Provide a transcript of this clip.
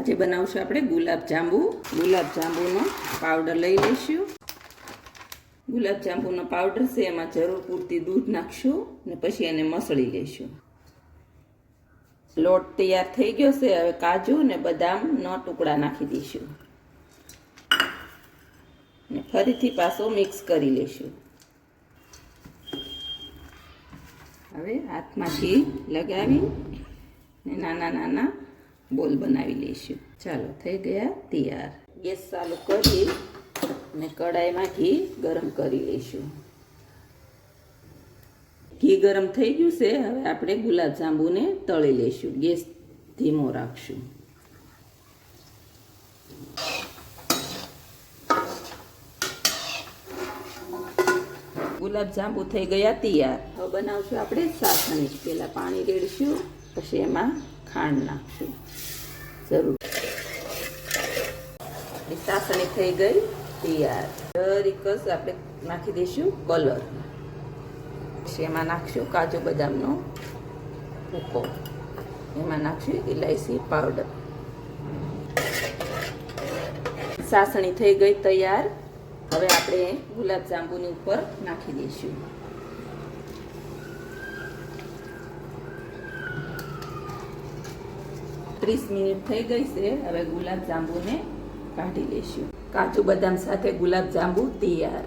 આજે બનાવશું આપણે ગુલાબ જાંબુ. ગુલાબ જાંબુનો પાવડર લઈ લઈશું. ગુલાબ જાંબુનો પાવડર છે, એમાં જરૂર પૂરતી દૂધ નાખશું ને પછી એને મસળી લઈશું. લોટ તૈયાર થઈ ગયો છે, હવે કાજુ ને બદામનો ટુકડા નાખી દઈશું. ને ફરીથી પાછો મિક્સ કરી લઈશું. હવે હાથમાંથી લગાવી ને નાના નાના બોલ બનાવી લઈશું. ચાલો, થઈ ગયા? તૈયાર. ગેસ ચાલુ કરી અને કડાઈમાં ઘી ગરમ કરી લઈશું. ઘી ગરમ થઈ ગયું છે, હવે આપણે ગુલાબ જાંબુને તળી લઈશું. ગેસ ધીમો રાખશું. ગુલાબ જાંબુ થઈ ગયા, તૈયાર. હવે બનાવશું આપણે સાસણી પહેલાં પાણી રેડશું, પછી એમાં ખાંડ નાખશું. જરૂર. સાસણી થઈ ગઈ, તૈયાર. દરેક જ આપણે નાખી દઈશું કલર. એમાં નાખશું કાજુ બદામનો ભૂકો. એમાં નાખશું ઇલાયચી પાવડર. સાસણી થઈ ગઈ, તૈયાર. હવે આપણે ગુલાબ જાંબુની ઉપર નાખી દઈશું. ત્રીસ મિનિટ થઈ ગઈ છે. હવે ગુલાબ જાંબુને કાઢી લઈશું. કાજુ બદામ સાથે ગુલાબ જાંબુ તૈયાર.